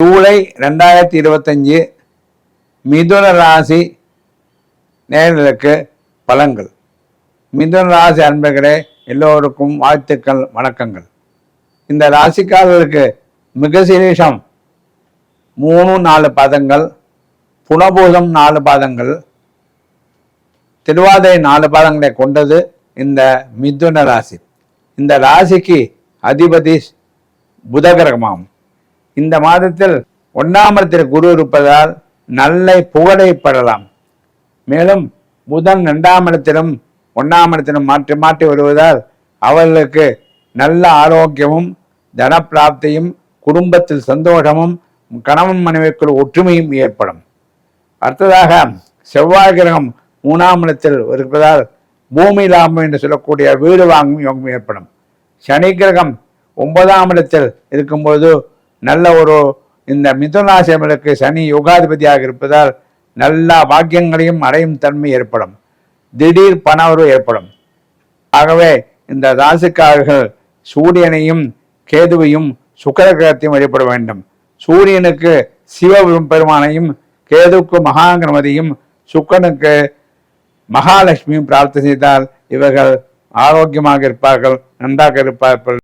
ஜூலை ரெண்டாயிரத்தி இருபத்தஞ்சு மிதுன ராசி நேர்களுக்கு பலன்கள். மிதுன ராசி அன்பர்களே எல்லோருக்கும் வாழ்த்துக்கள் வணக்கங்கள். இந்த ராசிக்காரர்களுக்கு மிக சிலேஷம் மூணு நாலு பாதங்கள் புனபூதம் நாலு பாதங்கள் திருவாதிரை நாலு பாதங்களை கொண்டது இந்த மிதுன ராசி. இந்த ராசிக்கு அதிபதி புதகிரகமாகும் இந்த மாதத்தில் ஒன்றாம் இடத்தில் குரு இருப்பதால் நல்ல புகழை பெறலாம். மேலும் புதன் இரண்டாம் இடத்திலும் ஒன்றாம் இடத்திலும் மாற்றி மாற்றி வருவதால் அவர்களுக்கு நல்ல ஆரோக்கியமும் தனப்பிராப்தியும் குடும்பத்தில் சந்தோஷமும் கணவன் மனைவிக்குள் ஒற்றுமையும் ஏற்படும். அடுத்ததாக செவ்வாய் கிரகம் மூணாம் இடத்தில் இருப்பதால் பூமி லாபம் என்று சொல்லக்கூடிய வீடு வாங்கும் யோகம் ஏற்படும். சனி கிரகம் ஒன்பதாம் இடத்தில் இருக்கும்போது நல்ல ஒரு இந்த மிதுனாசியமலுக்கு சனி யோகாதிபதியாக இருப்பதால் நல்ல பாக்கியங்களையும் அடையும் தன்மை ஏற்படும். திடீர் பணவரவு ஏற்படும். ஆகவே இந்த ராசிக்காரர்கள் சூரியனையும் கேதுவையும் சுக்கர கிரகத்தையும் வழிபட வேண்டும். சூரியனுக்கு சிவ பெருமானையும் கேதுவுக்கு மகாங்கிரமதியும் சுக்கனுக்கு மகாலட்சுமியும் பிரார்த்தனை செய்தால் இவர்கள் ஆரோக்கியமாக இருப்பார்கள் நன்றாக இருப்பார்கள்.